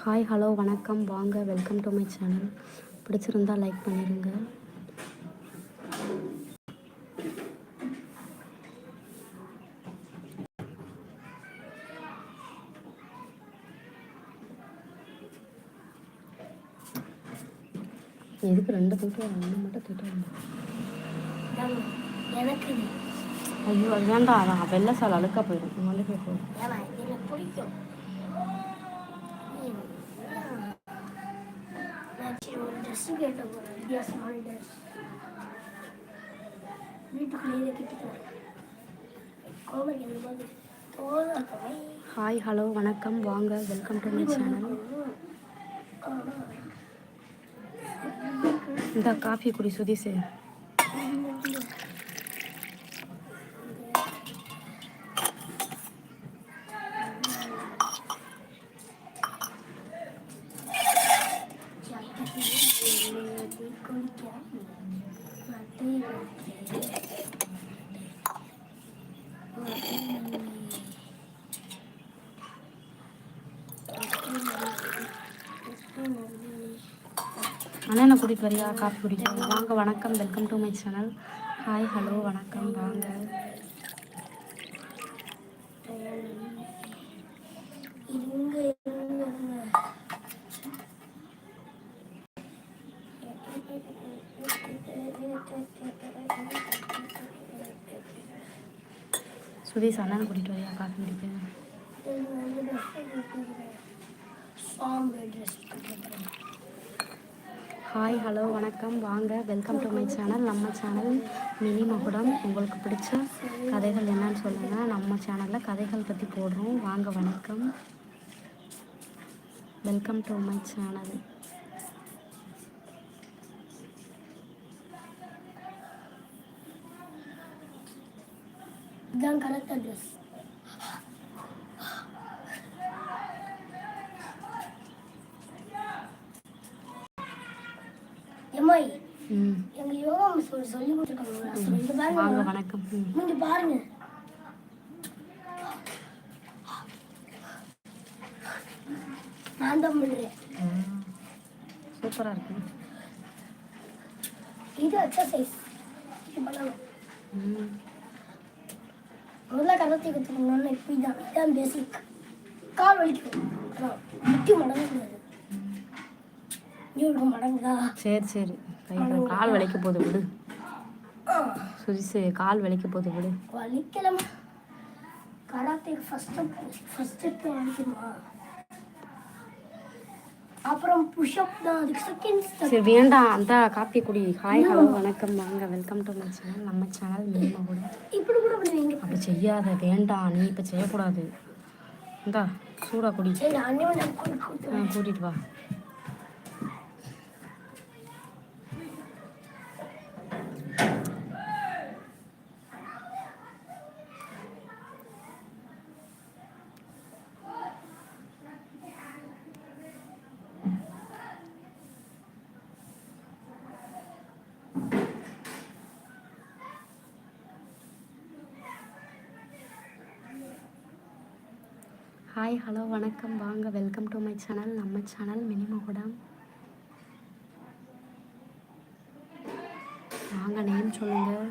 Hi hello வணக்கம். வாங்க welcome to my channel பிடிச்சிருந்தா லைக் பண்ணிடுங்க எதுக்கு ரெண்டு தூட்டு ஒன்று மட்டும் தூட்டு எனக்கு. ஐயோ அது வேண்டாம். அதான் வெள்ளை சால் அழுக்கா போயிடும். மல்லிகை போயிடும் பிடிக்கும். ஒரு ட்ரெஸ்ஸு கேட்ட வித்தியாசமான ட்ரெஸ் வீட்டுக்குள்ளேயே கிட்டுக்கிறேன் ஹாய் ஹலோ வணக்கம். வாங்க வெல்கம் டு மை சேனல் இந்த காஃபி குடி சுதீஷு அண்ணனை கூட்டிகிட்டு வரியா காஃபி குடிக்க வாங்க வணக்கம். Welcome to my channel hi hello வணக்கம். வாங்க. சுதீஷ் அண்ணனை கூட்டிகிட்டு வரையா? காஃபி குடிக்க. ஹாய் ஹலோ வணக்கம். வாங்க வெல்கம் டு மை சேனல் நம்ம சேனல் மினி மகுடம். உங்களுக்கு பிடிச்ச கதைகள் என்னன்னு சொல்லுங்கள் நம்ம சேனலில் கதைகள் பற்றி போடுறோம். வாங்க வணக்கம். வெல்கம் டு மை சேனல் இதுதான் கரெக்டாக ட்ரெஸ் எம்மாய் ம் எங்க யோகா மிஸ் சொல்லி கொடுத்துருக்காங்க. வாங்க பாருங்க. வணக்கம். ம் இங்க பாருங்க. நான் தான் பண்றேன். சூப்பராக இருக்கு. இது எக்ஸசைஸ் இது பண்ணணும் ம். முதல்ல கரத்தை கற்றுக்கணும்னு இப்போ இதான் இதான் பேசிக் கால் வலிக்கும் முட்டி மடங்கக்கூடாது இவருக்கு மடங்குதா? சரி சரி. கால் வலிக்க போகுது விடு. சுதீஷ் கால் வலிக்க போகுது விடு. வலிக்கலமா வலிக்குமா அப்புறம் புஷ்அப் தான் அதுக்கு செகண்ட் சரி வேண்டாம். அந்த காப்பி குடி. ஹாய் ஹலோ வணக்கம். வாங்க வெல்கம் டு மை சேனல் நம்ம சேனல் மினி மகுடம் இப்படி கூட பண்ணுவீங்க அப்படி செய்யாத வேண்டாம். நீ இப்போ செய்யக்கூடாது. இந்தா சூடா குடி. சரி அண்ணன் கூட்டிட்டு வா. ஹாய் ஹலோ வணக்கம். வாங்க வெல்கம் டு மை சேனல் நம்ம சேனல் மினிமகுடம். வாங்க நேம் சொல்லுங்கள்